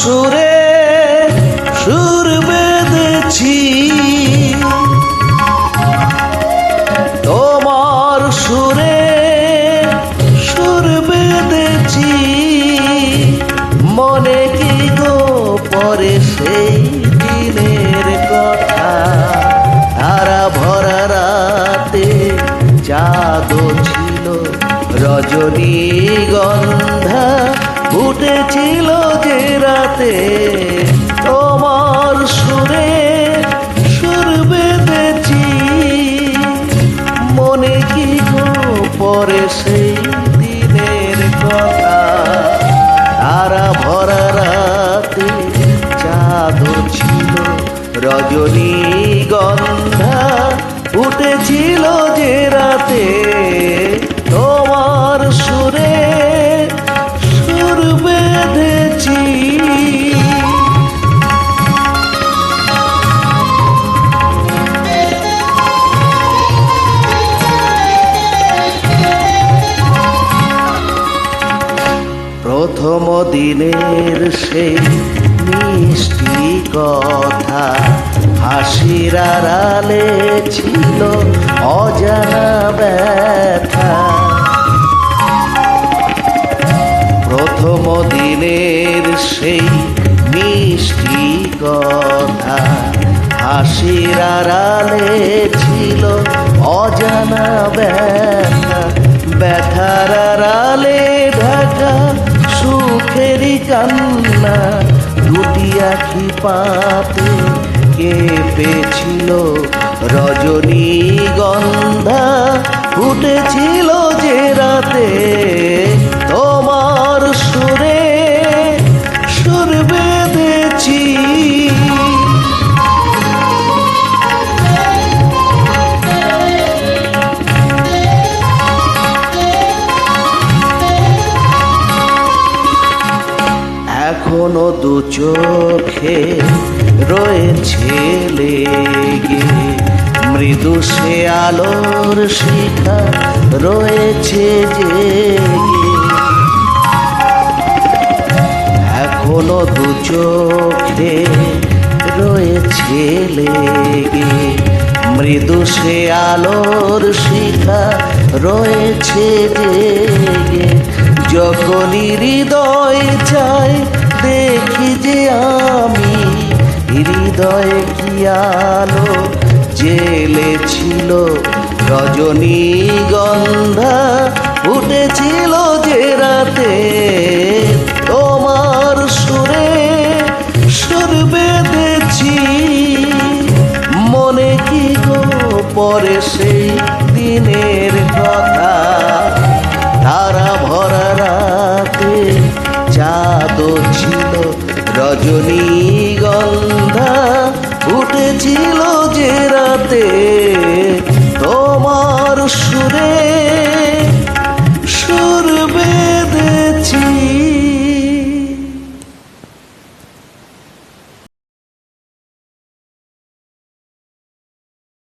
সুরে রাতে তোমার সুরে সুর বেঁধেছি। মনে কি গো পরে সেই দিনের কথা? তারা ভরা রাতে চাঁদ ছিল রজনী প্রথম দিনের সেই মিষ্টি কথা। হাসির আড়ালে ছিল অজানা ব্যথা। প্রথম দিনের সেই মিষ্টি কথা। হাসির আড়ালে কান্না দুটি আখি কে কেঁপেছিল রজনী গন্ধা ফুটেছিল যে রাতে। এখনও দু চোখে রয়েছে লেগে? মৃদু সে আলোর শিখা রয়েছে জেগে। এখনও দু চোখে রয়েছে লেগে। মৃদু সে আলোর শিখা রয়েছে জেগে। যখনই হৃদয় চাই হৃদয়ে কি আলো? জেলেছিল রজনী গন্ধা উঠেছিল যে রাতে। তোমার সুরে সুর বেঁধেছি। মনে কি গো পরে সেই দিনের কথা? তারা ভরা রাতে